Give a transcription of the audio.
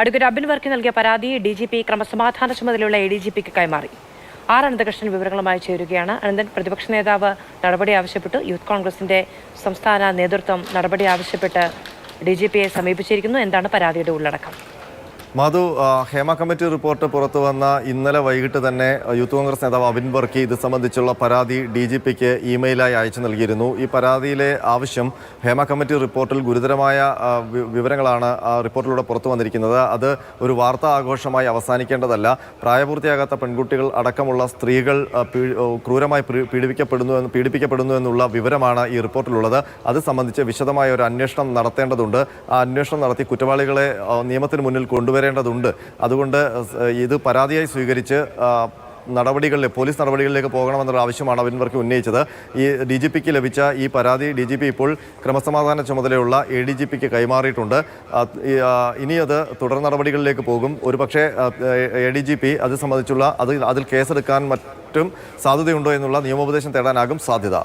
Advocate Abin Varkey നൽകിയ പരാതി D G P ക്രമസമാധാന ചുമതലയുള്ള എ ഡി ജി പിക്ക് കൈമാറി. ആർ അനന്തകൃഷ്ണൻ വിവരങ്ങളുമായി ചേരുകയാണ്. അനന്തൻ പ്രതിപക്ഷ നേതാവ് നടപടി ആവശ്യപ്പെട്ടു യൂത്ത് കോൺഗ്രസിന്റെ സംസ്ഥാന നേതൃത്വം നടപടി ആവശ്യപ്പെട്ട് ഡി ജി പിയെ സമീപിച്ചിരിക്കുന്നു. എന്താണ് പരാതിയുടെ ഉള്ളടക്കം? മധു ഹേമ കമ്മിറ്റി റിപ്പോർട്ട് പുറത്തു വന്ന ഇന്നലെ വൈകിട്ട് തന്നെ യൂത്ത് കോൺഗ്രസ് നേതാവ് അബിൻ ബർക്കി ഇത് സംബന്ധിച്ചുള്ള പരാതി ഡി ജി പിക്ക് ഇമെയിലായി അയച്ചു നൽകിയിരുന്നു. ഈ പരാതിയിലെ ആവശ്യം ഹേമ കമ്മിറ്റി റിപ്പോർട്ടിൽ ഗുരുതരമായ വിവരങ്ങളാണ് റിപ്പോർട്ടിലൂടെ പുറത്തു വന്നിരിക്കുന്നത്. അത് ഒരു വാർത്താ ആഘോഷമായി അവസാനിക്കേണ്ടതല്ല. പ്രായപൂർത്തിയാകാത്ത പെൺകുട്ടികൾ അടക്കമുള്ള സ്ത്രീകൾ ക്രൂരമായി പീഡിപ്പിക്കപ്പെടുന്നു എന്ന് പീഡിപ്പിക്കപ്പെടുന്നു എന്നുള്ള വിവരമാണ് ഈ റിപ്പോർട്ടിലുള്ളത്. അത് സംബന്ധിച്ച് വിശദമായ ഒരു അന്വേഷണം നടത്തേണ്ടതുണ്ട്. ആ അന്വേഷണം നടത്തി കുറ്റവാളികളെ നിയമത്തിന് മുന്നിൽ കൊണ്ടുവരേണ്ടതുണ്ട്. അതുകൊണ്ട് ഇത് പരാതിയായി സ്വീകരിച്ച് നടപടികളിൽ പോലീസ് നടപടികളിലേക്ക് പോകണമെന്നുള്ള ആവശ്യമാണ് അവൻവർക്ക് ഉന്നയിച്ചത്. ഈ ഡി ജി പിക്ക് ലഭിച്ച ഈ പരാതി ഡി ജി പി ഇപ്പോൾ ക്രമസമാധാന ചുമതലയുള്ള എ ഡി ജി പിക്ക് കൈമാറിയിട്ടുണ്ട്. ഇനി അത് തുടർ നടപടികളിലേക്ക് പോകും. ഒരുപക്ഷെ എ ഡി ജി പി അത് സംബന്ധിച്ചുള്ള അത് അതിൽ കേസെടുക്കാൻ മറ്റും സാധ്യതയുണ്ടോ എന്നുള്ള നിയമോപദേശം തേടാനാകും സാധ്യത.